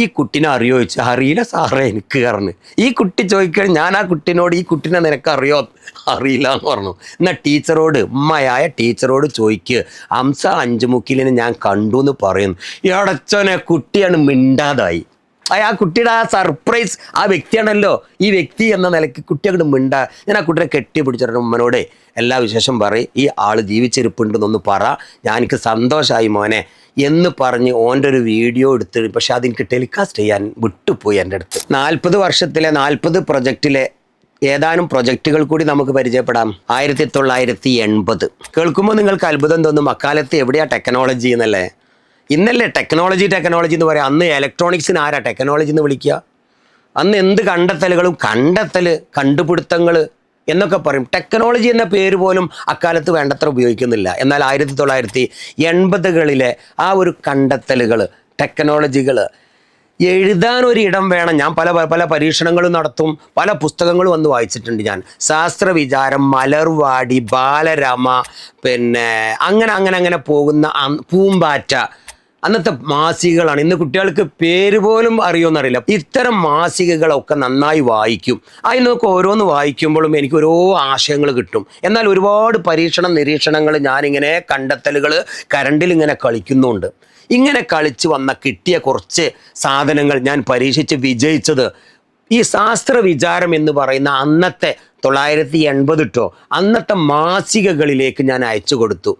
ഈ കുട്ടിനെ അറിയോ ചോദിച്ചു അറിയില്ല സാറേ എനിക്ക് പറഞ്ഞു ഈ കുട്ടി ചോദിക്കാൻ ഞാൻ ആ കുട്ടിനോട് ഈ കുട്ടിനെ നിനക്ക് അറിയോ അറിയില്ല എന്ന് പറഞ്ഞു. എന്നാൽ ടീച്ചറോട് ഉമ്മയായ ടീച്ചറോട് ചോദിക്കുക അംസ അഞ്ചുമുക്കിലിനെ ഞാൻ കണ്ടു എന്ന് പറയുന്നു. ഈ അടച്ചോനെ കുട്ടിയാണ് മിണ്ടാതായി. ആ കുട്ടിയുടെ ആ സർപ്രൈസ് ആ വ്യക്തിയാണല്ലോ. ഈ വ്യക്തി എന്ന നിലയ്ക്ക് കുട്ടി അങ്ങോട്ട് മിണ്ട. ഞാൻ ആ കുട്ടിയെ കെട്ടി പിടിച്ചിട്ട് ഉമ്മനോട്. എല്ലാ വിശേഷം പറയും. ഈ ആൾ ജീവിച്ചിരിപ്പുണ്ടെന്നൊന്ന് പറ. ഞാൻ എനിക്ക് സന്തോഷമായി മോനെ. എന്ന് പറഞ്ഞ് ഓന്റെ ഒരു വീഡിയോ എടുത്ത് പക്ഷെ അതെനിക്ക് ടെലികാസ്റ്റ് ചെയ്യാൻ വിട്ടുപോയി എന്റെ അടുത്ത്. നാൽപ്പത് വർഷത്തിലെ നാൽപ്പത് പ്രൊജക്റ്റിലെ ഏതാനും പ്രൊജക്റ്റുകൾ കൂടി നമുക്ക് പരിചയപ്പെടാം. ആയിരത്തി തൊള്ളായിരത്തി എൺപത് കേൾക്കുമ്പോൾ നിങ്ങൾക്ക് അത്ഭുതം തോന്നും. അക്കാലത്ത് എവിടെയാ ടെക്നോളജി എന്നല്ലേ? ഇന്നല്ലേ ടെക്നോളജി ടെക്നോളജി എന്ന് പറയാം. അന്ന് ഇലക്ട്രോണിക്സിന് ആരാ ടെക്നോളജി എന്ന് വിളിക്കുക? അന്ന് എന്ത് കണ്ടെത്തലുകളും കണ്ടെത്തൽ കണ്ടുപിടുത്തങ്ങൾ എന്നൊക്കെ പറയും. ടെക്നോളജി എന്ന പേര് പോലും അക്കാലത്ത് വേണ്ടത്ര ഉപയോഗിക്കുന്നില്ല. എന്നാൽ ആയിരത്തി തൊള്ളായിരത്തി എൺപതുകളിലെ ആ ഒരു കണ്ടെത്തലുകൾ ടെക്നോളജികൾ എഴുതാൻ ഒരു ഇടം വേണം. ഞാൻ പല പല പരീക്ഷണങ്ങളും നടത്തും. പല പുസ്തകങ്ങളും വന്ന് വായിച്ചിട്ടുണ്ട് ഞാൻ. ശാസ്ത്ര വിചാരം മലർവാടി ബാലരമ പിന്നെ അങ്ങനെ അങ്ങനെ അങ്ങനെ പോകുന്ന പൂമ്പാറ്റ അന്നത്തെ മാസികകളാണ്. ഇന്ന് കുട്ടികൾക്ക് പേര് പോലും അറിയുമെന്നറിയില്ല. ഇത്തരം മാസികകളൊക്കെ നന്നായി വായിക്കും. അതിൽ നിന്നൊക്കെ ഓരോന്ന് വായിക്കുമ്പോഴും എനിക്ക് ഓരോ ആശയങ്ങൾ കിട്ടും. എന്നാൽ ഒരുപാട് പരീക്ഷണ നിരീക്ഷണങ്ങൾ ഞാനിങ്ങനെ കണ്ടെത്തലുകൾ കരണ്ടിൽ ഇങ്ങനെ കളിക്കുന്നുണ്ട്. ഇങ്ങനെ കളിച്ച് വന്ന കിട്ടിയ കുറച്ച് സാധനങ്ങൾ ഞാൻ പരീക്ഷിച്ച് വിജയിച്ചത് ഈ ശാസ്ത്ര വിചാരം എന്ന് പറയുന്ന അന്നത്തെ തൊള്ളായിരത്തി എൺപത് ട്ടോ അന്നത്തെ മാസികകളിലേക്ക് ഞാൻ അയച്ചു കൊടുത്തു.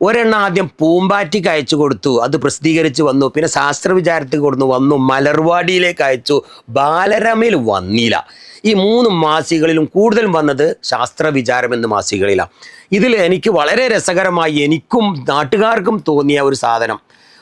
ഒരെണ്ണം ആദ്യം പൂമ്പാറ്റിക്ക് അയച്ചു കൊടുത്തു. അത് പ്രസിദ്ധീകരിച്ച് വന്നു. പിന്നെ ശാസ്ത്ര വിചാരത്തിൽ കൊടുത്തു വന്നു. മലർവാടിയിലേക്ക് അയച്ചു. ബാലരമയിൽ വന്നില്ല. ഈ മൂന്ന് മാസികളിലും കൂടുതലും വന്നത് ശാസ്ത്ര വിചാരം എന്ന മാസികളിലാണ്. ഇതിൽ എനിക്ക് വളരെ രസകരമായി എനിക്കും നാട്ടുകാർക്കും തോന്നിയ ഒരു സാധനം.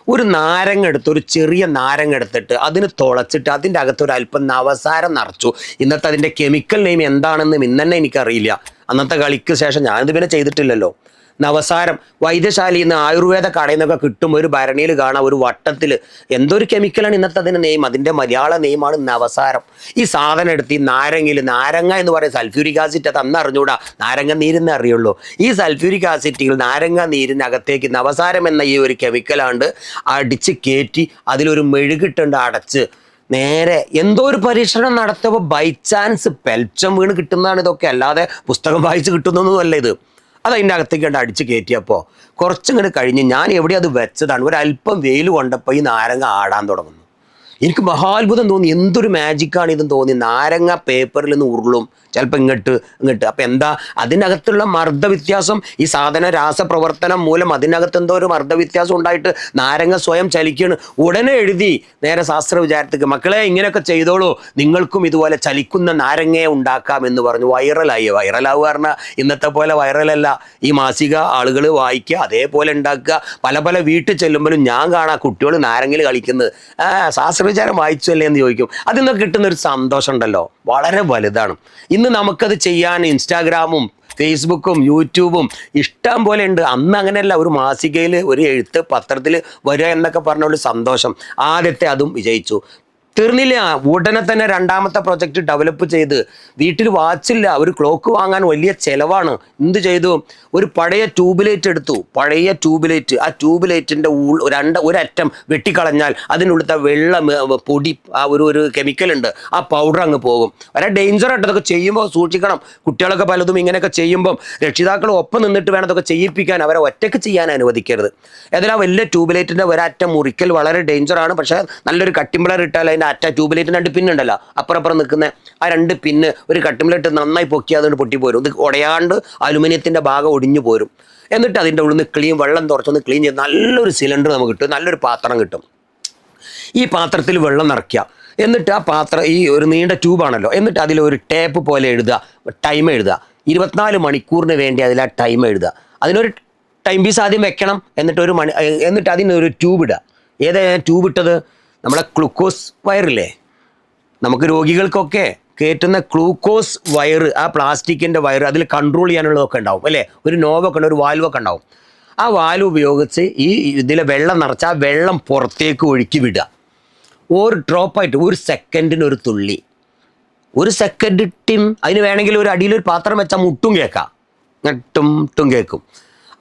ഒരു നാരങ്ങ എടുത്ത് ഒരു ചെറിയ നാരങ്ങ എടുത്തിട്ട് അതിന് തുളച്ചിട്ട് അതിന്റെ അകത്ത് ഒരു അല്പം നവസാരം നിറച്ചു. ഇന്നത്തെ അതിന്റെ കെമിക്കൽ നെയിം എന്താണെന്നും ഇന്നെ എനിക്കറിയില്ല. അന്നത്തെ കളിക്ക് ശേഷം ഞാനിത് പിന്നെ ചെയ്തിട്ടില്ലല്ലോ. നവസാരം വൈദ്യശാലയിൽ നിന്ന് ആയുർവേദ കടയിൽ നിന്നൊക്കെ കിട്ടും ഒരു ഭരണിയിൽ കാണാം ഒരു വട്ടത്തിൽ. എന്തൊരു കെമിക്കലാണ് ഇന്നത്തെ അതിന്റെ നെയ്മ് അതിന്റെ മലയാള നെയ്മാണ് നവസാരം ഈ സാധനം എടുത്ത് ഈ നാരങ്ങയിൽ നാരങ്ങ എന്ന് പറയുന്ന സൾഫ്യൂരിക് ആസിഡ് അത് അന്ന് അറിഞ്ഞൂടാ. നാരങ്ങ നീരെന്ന് അറിയുള്ളൂ. ഈ സൾഫ്യൂരിക് ആസിറ്റിൽ നാരങ്ങ നീരിനകത്തേക്ക് നവസാരം എന്ന ഈ ഒരു കെമിക്കലാണ്ട് അടിച്ച് കയറ്റി അതിലൊരു മെഴുകിട്ടുണ്ട് അടച്ച്. നേരെ എന്തോ ഒരു പരീക്ഷണം നടത്തുമ്പോൾ ബൈ ചാൻസ് പെൽച്ചം വീണ് കിട്ടുന്നതാണ് ഇതൊക്കെ. അല്ലാതെ പുസ്തകം വായിച്ച് കിട്ടുന്നൊന്നുമല്ല ഇത്. അത് അതിന്റെ അകത്തേക്ക് കണ്ട് അടിച്ച് കയറ്റിയപ്പോൾ കുറച്ചിങ്ങനെ കഴിഞ്ഞ് ഞാൻ എവിടെ അത് വെച്ചതാണ്. ഒരല്പം വെയിൽ കൊണ്ടപ്പോൾ ഈ നാരങ്ങ ആടാൻ തുടങ്ങുന്നു. എനിക്ക് മഹാത്ഭുതം തോന്നി. എന്തൊരു മാജിക്കാണ് ഇതെന്ന് തോന്നി. നാരങ്ങ പേപ്പറിൽ നിന്ന് ഉരുളും. ചിലപ്പോൾ ഇങ്ങോട്ട് ഇങ്ങോട്ട്. അപ്പം എന്താ? അതിനകത്തുള്ള മർദ്ദവ്യത്യാസം ഈ സാധന രാസപ്രവർത്തനം മൂലം അതിനകത്ത് എന്തോ ഒരു മർദ്ദവ്യത്യാസം ഉണ്ടായിട്ട് നാരങ്ങ സ്വയം ചലിക്കുകയാണ്. ഉടനെ എഴുതി. നേരെ ശാസ്ത്ര വിചാരത്തേക്ക് മക്കളെ ഇങ്ങനെയൊക്കെ ചെയ്തോളൂ. നിങ്ങൾക്കും ഇതുപോലെ ചലിക്കുന്ന നാരങ്ങയെ ഉണ്ടാക്കാം എന്ന് പറഞ്ഞു. വൈറലായി. വൈറലാവുക പറഞ്ഞാൽ ഇന്നത്തെ പോലെ വൈറലല്ല. ഈ മാസിക ആളുകൾ വായിക്കുക അതേപോലെ ഉണ്ടാക്കുക. പല പല വീട്ടിൽ ചെല്ലുമ്പോഴും ഞാൻ കാണാം കുട്ടികൾ നാരങ്ങയിൽ കളിക്കുന്നത്. ആ ശാസ്ത്രവിചാരം വായിച്ചു അല്ലേ എന്ന് ചോദിക്കും. അതിൽ നിന്ന് കിട്ടുന്ന ഒരു സന്തോഷം ഉണ്ടല്ലോ. വളരെ വലുതാണ്. ഇന്ന് നമുക്കത് ചെയ്യാൻ ഇൻസ്റ്റാഗ്രാമും ഫേസ്ബുക്കും യൂട്യൂബും ഇഷ്ടം പോലെ ഉണ്ട്. അന്ന് അങ്ങനെയല്ല ഒരു മാസികയിൽ ഒരു എഴുത്ത് പത്രത്തിൽ വരിക എന്നൊക്കെ പറഞ്ഞ ഒരു സന്തോഷം. ആദ്യത്തെ അതും വിജയിച്ചു. തീർന്നില്ല ഉടനെ തന്നെ രണ്ടാമത്തെ പ്രൊജക്റ്റ് ഡെവലപ്പ് ചെയ്ത്. വീട്ടിൽ വാച്ചില്ല ഒരു ക്ലോക്ക് വാങ്ങാൻ വലിയ ചിലവാണ്. എന്ത് ചെയ്തു? ഒരു പഴയ ട്യൂബ് ലൈറ്റ് എടുത്തു. പഴയ ട്യൂബ് ലൈറ്റ് ആ ട്യൂബ് ലൈറ്റിന്റെ രണ്ട് ഒരറ്റം വെട്ടിക്കളഞ്ഞാൽ അതിനുള്ളിലത്തെ വെള്ളം പൊടി ആ ഒരു ഒരു കെമിക്കൽ ഉണ്ട്. ആ പൗഡർ അങ്ങ് പോകും. വളരെ ഡേഞ്ചർ ആയിട്ട് അതൊക്കെ ചെയ്യുമ്പോൾ സൂക്ഷിക്കണം. കുട്ടികളൊക്കെ പലതും ഇങ്ങനെയൊക്കെ ചെയ്യുമ്പം രക്ഷിതാക്കൾ ഒപ്പം നിന്നിട്ട് വേണം അതൊക്കെ ചെയ്യിപ്പിക്കാൻ. അവരെ ഒറ്റയ്ക്ക് ചെയ്യാൻ അനുവദിക്കരുത്. ഏതായാലും വലിയ ട്യൂബ് ലൈറ്റിന്റെ ഒരറ്റം മുറിക്കൽ വളരെ ഡേഞ്ചറാണ് പക്ഷേ നല്ലൊരു കട്ടിമ്പിളർ ഇട്ടാൽ അതിന്റെ അറ്റ ട്യൂബ് ലൈറ്റിന് രണ്ട് പിന്നുണ്ടല്ലോ അപ്പുറം അപ്പുറം നിൽക്കുന്ന ആ രണ്ട് പിന്ന് ഒരു കട്ടുമിലിട്ട് നന്നായി പൊക്കി അതുകൊണ്ട് പൊട്ടിപ്പോരും. ഇത് ഉടയാണ്ട് അലുമിനിയത്തിന്റെ ഭാഗം ഒടിഞ്ഞു പോരും. എന്നിട്ട് അതിന്റെ ഉള്ളിൽ നിന്ന് ക്ലീൻ വെള്ളം തുറച്ചൊന്ന് ക്ലീൻ ചെയ്ത് നല്ലൊരു സിലിണ്ടർ നമുക്ക് കിട്ടും. നല്ലൊരു പാത്രം കിട്ടും. ഈ പാത്രത്തിൽ വെള്ളം നിറയ്ക്കുക. എന്നിട്ട് ആ പാത്രം ഈ ഒരു നീണ്ട ട്യൂബാണല്ലോ എന്നിട്ട് അതിൽ ഒരു ടേപ്പ് പോലെ എഴുതുക. ടൈം എഴുതുക. ഇരുപത്തിനാല് മണിക്കൂറിന് വേണ്ടി അതിൽ ആ ടൈം എഴുതുക. അതിനൊരു ടൈം പീസ് ആദ്യം വെക്കണം. എന്നിട്ട് ഒരു മണി എന്നിട്ട് അതിനൊരു ട്യൂബ് ഇടുക. ഏതാ ട്യൂബ് ഇട്ടത്? നമ്മളെ ഗ്ലൂക്കോസ് വയറില്ലേ? നമുക്ക് രോഗികൾക്കൊക്കെ കയറ്റുന്ന ഗ്ലൂക്കോസ് വയറ് ആ പ്ലാസ്റ്റിക്കിന്റെ വയറ് അതിൽ കൺട്രോൾ ചെയ്യാനുള്ളതൊക്കെ ഉണ്ടാവും അല്ലേ? ഒരു നോവൊക്കെ ഉണ്ട് ഒരു വാൽവൊക്കെ ഉണ്ടാവും. ആ വാൽവ് ഉപയോഗിച്ച് ഈ ഇതിലെ വെള്ളം നിറച്ച് ആ വെള്ളം പുറത്തേക്ക് ഒഴുക്കി വിടുക. ഒരു ഡ്രോപ്പായിട്ട് ഒരു സെക്കൻഡിന് ഒരു തുള്ളി. ഒരു സെക്കൻഡ് ടിം അതിന് വേണമെങ്കിൽ ഒരു അടിയിൽ ഒരു പാത്രം വെച്ചാൽ മുട്ടും കേൾക്കാം. ഇട്ടും ടും ടും കേൾക്കും.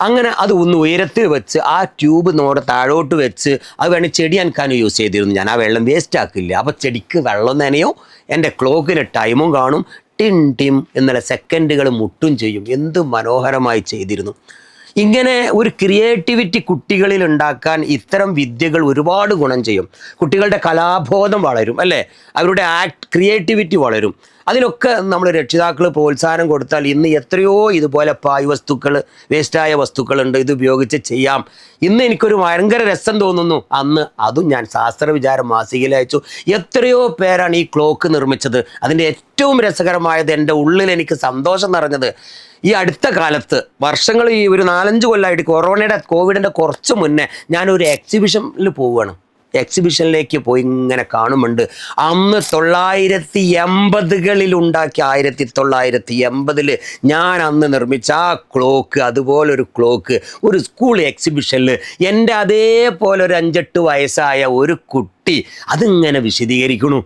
അങ്ങനെ അത് ഒന്ന് ഉയരത്തിൽ വെച്ച് ആ ട്യൂബ് നമ്മുടെ താഴോട്ട് വെച്ച് അത് വേണേൽ ചെടി അനക്കാനും യൂസ് ചെയ്തിരുന്നു. ഞാൻ ആ വെള്ളം വേസ്റ്റ് ആക്കില്ല. അപ്പോൾ ചെടിക്ക് വെള്ളം നനയോ എന്റെ ക്ലോക്കിന് ടൈമും കാണും ടിൻ ടിം എന്നുള്ള സെക്കൻഡുകൾ മുട്ടും ചെയ്യും. എന്ത് മനോഹരമായി ചെയ്തിരുന്നു. ഇങ്ങനെ ഒരു ക്രിയേറ്റിവിറ്റി കുട്ടികളിൽ ഉണ്ടാക്കാൻ ഇത്തരം വിദ്യകൾ ഒരുപാട് ഗുണം ചെയ്യും. കുട്ടികളുടെ കലാബോധം വളരും അല്ലേ? അവരുടെ ആക്ട് ക്രിയേറ്റിവിറ്റി വളരും. അതിനൊക്കെ നമ്മൾ രക്ഷിതാക്കൾ പ്രോത്സാഹനം കൊടുത്താൽ ഇന്ന് എത്രയോ ഇതുപോലെ പായ് വസ്തുക്കൾ വേസ്റ്റായ വസ്തുക്കളുണ്ട്. ഇത് ഉപയോഗിച്ച് ചെയ്യാം. ഇന്ന് എനിക്കൊരു ഭയങ്കര രസം തോന്നുന്നു. അന്ന് അതും ഞാൻ ശാസ്ത്ര വിചാരം മാസികയിൽ അയച്ചു. എത്രയോ പേരാണ് ഈ ക്ലോക്ക് നിർമ്മിച്ചത്. അതിന്റെ ഏറ്റവും രസകരമായത് എന്റെ ഉള്ളിൽ എനിക്ക് സന്തോഷം നിറഞ്ഞത്. ഈ അടുത്ത കാലത്ത് വർഷങ്ങൾ ഈ ഒരു നാലഞ്ച് കൊല്ലമായിട്ട് കൊറോണയുടെ കോവിഡിന്റെ കുറച്ച് മുന്നേ ഞാനൊരു എക്സിബിഷനിൽ പോവുകയാണ്. എക്സിബിഷനിലേക്ക് പോയി ഇങ്ങനെ കാണുമുണ്ട്. അന്ന് തൊള്ളായിരത്തി എൺപതുകളിൽ ഉണ്ടാക്കിയ ആയിരത്തി തൊള്ളായിരത്തി എൺപതിൽ ഞാൻ അന്ന് നിർമ്മിച്ച ആ ക്ലോക്ക് അതുപോലൊരു ക്ലോക്ക് ഒരു സ്കൂൾ എക്സിബിഷനിൽ എന്റെ അതേപോലെ ഒരു അഞ്ചെട്ട് വയസ്സായ ഒരു കുട്ടി അതിങ്ങനെ വിശദീകരിക്കണു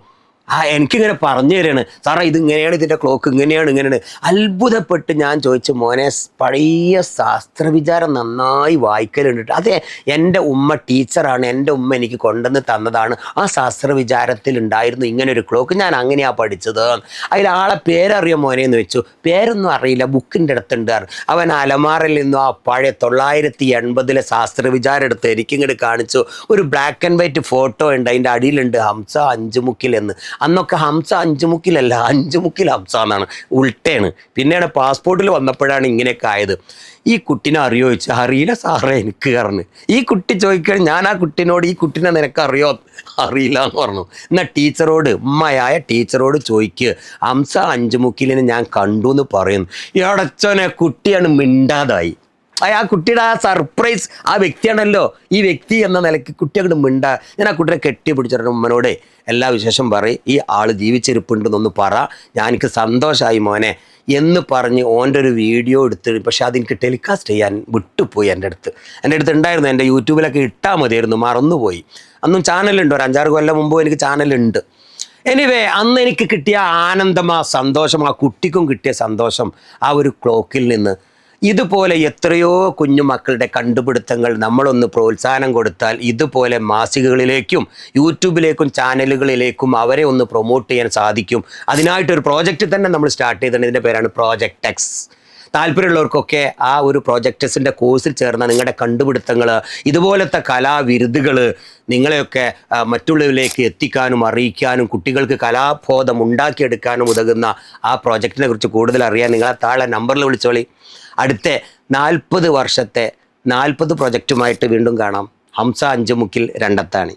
ആ എനിക്കിങ്ങനെ പറഞ്ഞു തരാണ്. സാറേ ഇത് ഇങ്ങനെയാണ് ഇതിന്റെ ക്ലോക്ക് ഇങ്ങനെയാണ് ഇങ്ങനെയാണ്. അത്ഭുതപ്പെട്ട് ഞാൻ ചോദിച്ചു മോനെ പഴയ ശാസ്ത്രവിചാരം നന്നായി വായിക്കലുണ്ട്. അതെ എന്റെ ഉമ്മ ടീച്ചറാണ് എന്റെ ഉമ്മ എനിക്ക് കൊണ്ടുവന്ന് തന്നതാണ്. ആ ശാസ്ത്രവിചാരത്തിൽ ഉണ്ടായിരുന്നു ഇങ്ങനെ ഒരു ക്ലോക്ക് ഞാൻ അങ്ങനെയാണ് പഠിച്ചത്. അതിൽ ആളെ പേരറിയോ മോനെ എന്ന് വെച്ചു പേരൊന്നും അറിയില്ല ബുക്കിന്റെ അടുത്തുണ്ട്. അവൻ അലമാറിൽ നിന്നും ആ പഴയ തൊള്ളായിരത്തി എൺപതിലെ ശാസ്ത്രവിചാരം എടുത്ത് എനിക്കിങ്ങോട്ട് കാണിച്ചു. ഒരു ബ്ലാക്ക് ആൻഡ് വൈറ്റ് ഫോട്ടോ ഉണ്ട് അതിന്റെ അടിയിലുണ്ട്. ഹംസ അഞ്ചുമുക്കിൽ എന്ന് അന്നൊക്കെ ഹംസ അഞ്ചുമുക്കിലല്ല അഞ്ചുമുക്കിൽ ഹംസ എന്നാണ്. ഉൾട്ടയാണ്. പിന്നെയാണ് പാസ്പോർട്ടിൽ വന്നപ്പോഴാണ് ഇങ്ങനെയൊക്കെ ആയത്. ഈ കുട്ടിനെ അറിയോ ചോദിച്ചു അറിയില്ല സാറേ എനിക്ക് പറഞ്ഞു ഈ കുട്ടി ചോദിക്കാൻ ഞാൻ ആ കുട്ടിനോട് ഈ കുട്ടിനെ നിനക്ക് അറിയോ? അറിയില്ല എന്ന് പറഞ്ഞു. എന്നാൽ ടീച്ചറോട് ഉമ്മയായ ടീച്ചറോട് ചോദിക്കുക ഹംസ അഞ്ചുമുക്കിലിനെ ഞാൻ കണ്ടു എന്ന് പറയുന്നു. ഈ അടച്ചോനെ കുട്ടിയാണ് മിണ്ടാതായി. ആ കുട്ടിയുടെ ആ സർപ്രൈസ് ആ വ്യക്തിയാണല്ലോ. ഈ വ്യക്തി എന്ന നിലയ്ക്ക് കുട്ടി അങ്ങോട്ട് മിണ്ട. ഞാൻ ആ കുട്ടിയെ കെട്ടി പിടിച്ചിട്ട് ഉമ്മനോട്. എല്ലാ വിശേഷം പറയും ഈ ആൾ ജീവിച്ചിരിപ്പുണ്ടെന്നൊന്ന് പറ. ഞാൻ എനിക്ക് സന്തോഷമായി മോനെ. എന്ന് പറഞ്ഞ് ഓന്റെ ഒരു വീഡിയോ എടുത്ത് പക്ഷെ അതെനിക്ക് ടെലികാസ്റ്റ് ചെയ്യാൻ വിട്ടുപോയി എന്റെ അടുത്ത്. എന്റെ അടുത്ത് ഉണ്ടായിരുന്നു. എന്റെ യൂട്യൂബിലൊക്കെ ഇട്ടാൽ മതിയായിരുന്നു. മറന്നുപോയി. അന്നും ചാനലുണ്ട്. ഒരു അഞ്ചാറ് കൊല്ലം മുമ്പ് എനിക്ക് ചാനലുണ്ട്. എനിവേ അന്ന് എനിക്ക് കിട്ടിയ ആനന്ദം ആ സന്തോഷം ആ കുട്ടിക്കും കിട്ടിയ സന്തോഷം ആ ഒരു ക്ലോക്കിൽ നിന്ന് ഇതുപോലെ എത്രയോ കുഞ്ഞു മക്കളുടെ കണ്ടുപിടുത്തങ്ങൾ നമ്മളൊന്ന് പ്രോത്സാഹനം കൊടുത്താൽ ഇതുപോലെ മാസികകളിലേക്കും യൂട്യൂബിലേക്കും ചാനലുകളിലേക്കും അവരെ ഒന്ന് പ്രൊമോട്ട് ചെയ്യാൻ സാധിക്കും. അതിനായിട്ടൊരു പ്രോജക്റ്റ് തന്നെ നമ്മൾ സ്റ്റാർട്ട് ചെയ്തിട്ടുണ്ട് ഇതിന്റെ പേരാണ് പ്രോജക്റ്റ് എക്സ് താല്പര്യമുള്ളവർക്കൊക്കെ ആ ഒരു പ്രോജക്റ്റസിന്റെ കോഴ്സിൽ ചേർന്ന നിങ്ങളുടെ കണ്ടുപിടുത്തങ്ങൾ ഇതുപോലത്തെ കലാവിരുതുകൾ നിങ്ങളെയൊക്കെ മറ്റുള്ളവരിലേക്ക് എത്തിക്കാനും അറിയിക്കാനും കുട്ടികൾക്ക് കലാബോധം ഉണ്ടാക്കിയെടുക്കാനും ഉതകുന്ന ആ പ്രോജക്റ്റിനെ കുറിച്ച് കൂടുതൽ അറിയാൻ നിങ്ങളെ താഴെ നമ്പറിൽ വിളിച്ചോളി. അടുത്ത നാൽപ്പത് വർഷത്തെ നാൽപ്പത് പ്രൊജക്റ്റുമായിട്ട് വീണ്ടും കാണാം. ഹംസ അഞ്ചുമുക്കിൽ രണ്ടത്താണി.